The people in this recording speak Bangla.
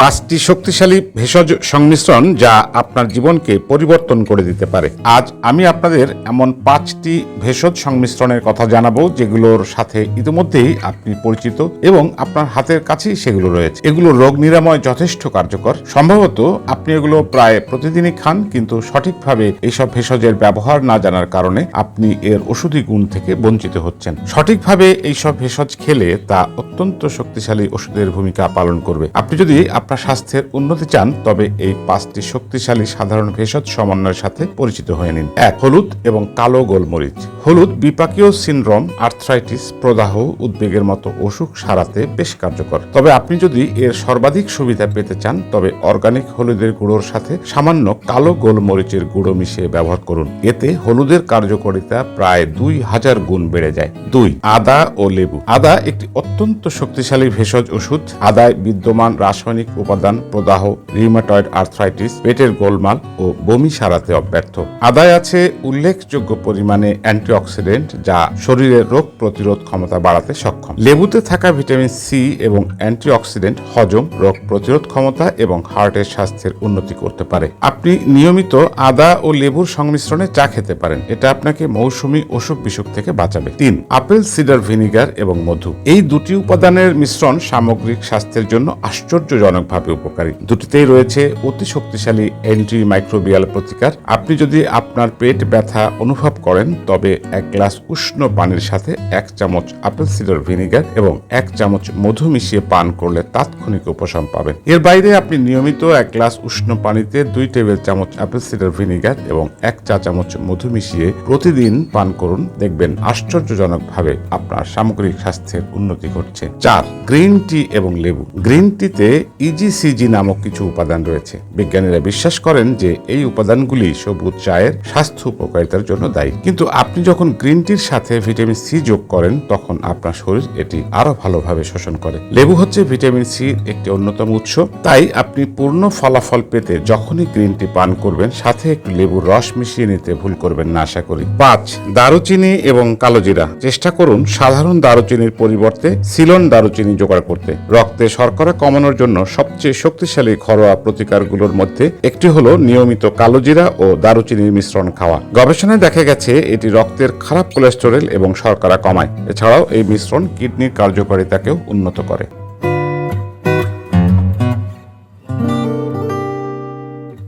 পাঁচটি শক্তিশালী ভেষজ সংমিশ্রণ যা আপনার জীবনকে পরিবর্তন করে দিতে পারে। আজ আমি আপনাদের এমন পাঁচটি ভেষজ সংমিশ্রণের কথা জানাব, যেগুলোর সাথে ইতিমধ্যেই আপনি পরিচিত এবং আপনার হাতের কাছেই সেগুলো রয়েছে। এগুলো রোগ নিরাময় যথেষ্ট কার্যকর। সম্ভবত আপনি এগুলো প্রায় প্রতিদিনই খান, কিন্তু সঠিকভাবে এইসব ভেষজের ব্যবহার না জানার কারণে আপনি এর ওষুধি গুণ থেকে বঞ্চিত হচ্ছেন। সঠিকভাবে এইসব ভেষজ খেলে তা অত্যন্ত শক্তিশালী ওষুধের ভূমিকা পালন করবে। আপনি যদি আপনার স্বাস্থ্যের উন্নতি চান, তবে এই পাঁচটি শক্তিশালী সাধারণ ভেষজ সমন্বয়ের সাথে পরিচিত হয়ে নিন। এক, হলুদ এবং কালো গোলমরিচ। হলুদ বিপাকীয় সিনড্রোম, আর্থ্রাইটিস, প্রদাহ, উদ্বেগের মতো অসুখ সারাতে বেশ কার্যকর। তবে আপনি যদি এর সর্বাধিক সুবিধা পেতে চান, তবে অর্গানিক হলুদের গুঁড়োর সাথে সামান্য কালো গোলমরিচের গুঁড়ো মিশিয়ে ব্যবহার করুন। এতে হলুদের কার্যকারিতা প্রায় দুই হাজার গুণ বেড়ে যায়। দুই, আদা ও লেবু। আদা একটি অত্যন্ত শক্তিশালী ভেষজ ওষুধ। আদায় বিদ্যমান রাসায়নিক উপাদান, প্রদাহ, রিউমাটয়েড আর্থ্রাইটিস, পেটের গোলমাল ও বমি সারাতে অব্যর্থ। আদায় আছে উল্লেখযোগ্য পরিমাণে অ্যান্টিঅক্সিডেন্ট যা শরীরের রোগ প্রতিরোধ ক্ষমতা বাড়াতে সক্ষম। লেবুতে থাকা ভিটামিন সি এবং অ্যান্টিঅক্সিডেন্ট হজম রোগ প্রতিরোধ ক্ষমতা এবং হার্টের স্বাস্থ্যের উন্নতি করতে পারে। আপনি নিয়মিত আদা ও লেবুর সংমিশ্রণে চা খেতে পারেন। এটা আপনাকে মৌসুমী অসুখ বিসুখ থেকে বাঁচাবে। তিন, আপেল, সিডার ভিনিগার এবং মধু। এই দুটি উপাদানের মিশ্রণ সামগ্রিক স্বাস্থ্যের জন্য আশ্চর্যজনকভাবে উপকারী। দুটিতেই রয়েছে অতি শক্তিশালী অ্যান্টি মাইক্রোবিয়াল প্রতিকার। আপনি যদি আপনার পেট ব্যথা অনুভব করেন, তবে এক গ্লাস উষ্ণ পানির সাথে এক চামচ আপেল সিডার ভিনিগার এবং এক চামচ মধু মিশিয়ে পান করলে তাৎক্ষণিক উপশম পাবেন। এর বাইরে আপনি নিয়মিত এক গ্লাস উষ্ণ পানিতে দুই টেবিল চামচ আপেল সিডার ভিনিগার এবং এক চা চামচ মধু মিশিয়ে প্রতিদিন পান করুন। দেখবেন আশ্চর্যজনকভাবে আপনার সামগ্রিক স্বাস্থ্যের উন্নতি ঘটছে। চার, গ্রিন টি এবং লেবু। গ্রিন টিতে ইজিসিজি নামক কিছু উপাদান রয়েছে। বিজ্ঞানীরা বিশ্বাস করেন যে এই উপাদানগুলি সবুজ চায়ের স্বাস্থ্য উপকারিতার জন্য দায়ী। কিন্তু আপনি যখন গ্রিন টির সাথে ভিটামিন সি যোগ করেন, তখন আপনার শরীর এটি আরও ভালোভাবে শোষণ করে। লেবু হচ্ছে ভিটামিন সি একটি অন্যতম উৎস। তাই আপনি পূর্ণ ফলাফল পেতে যখনই গ্রিন টি পান করবেন, সাথে একটু লেবুর রস মিশিয়ে নিতে ভুল করবেন না, আশা করি। পাঁচ, দারুচিনি এবং কালোজিরা চেষ্টা করুন সাধারণ দারুচিনির পরিবর্তে সিলন দারুচিনি জোগাড় করতে। রক্তে শর্করা কমানোর জন্য সবচেয়ে শক্তিশালী ঘরোয়া প্রতিকারগুলোর মধ্যে একটি হলো নিয়মিত কালোজিরা ও দারুচিনির মিশ্রণ খাওয়া। গবেষণায় দেখা গেছে, এটি রক্তের খারাপ কোলেস্টেরল এবং শর্করা কমায়। এছাড়াও এই মিশ্রণ কিডনির কার্যকারিতাকেও উন্নত করে।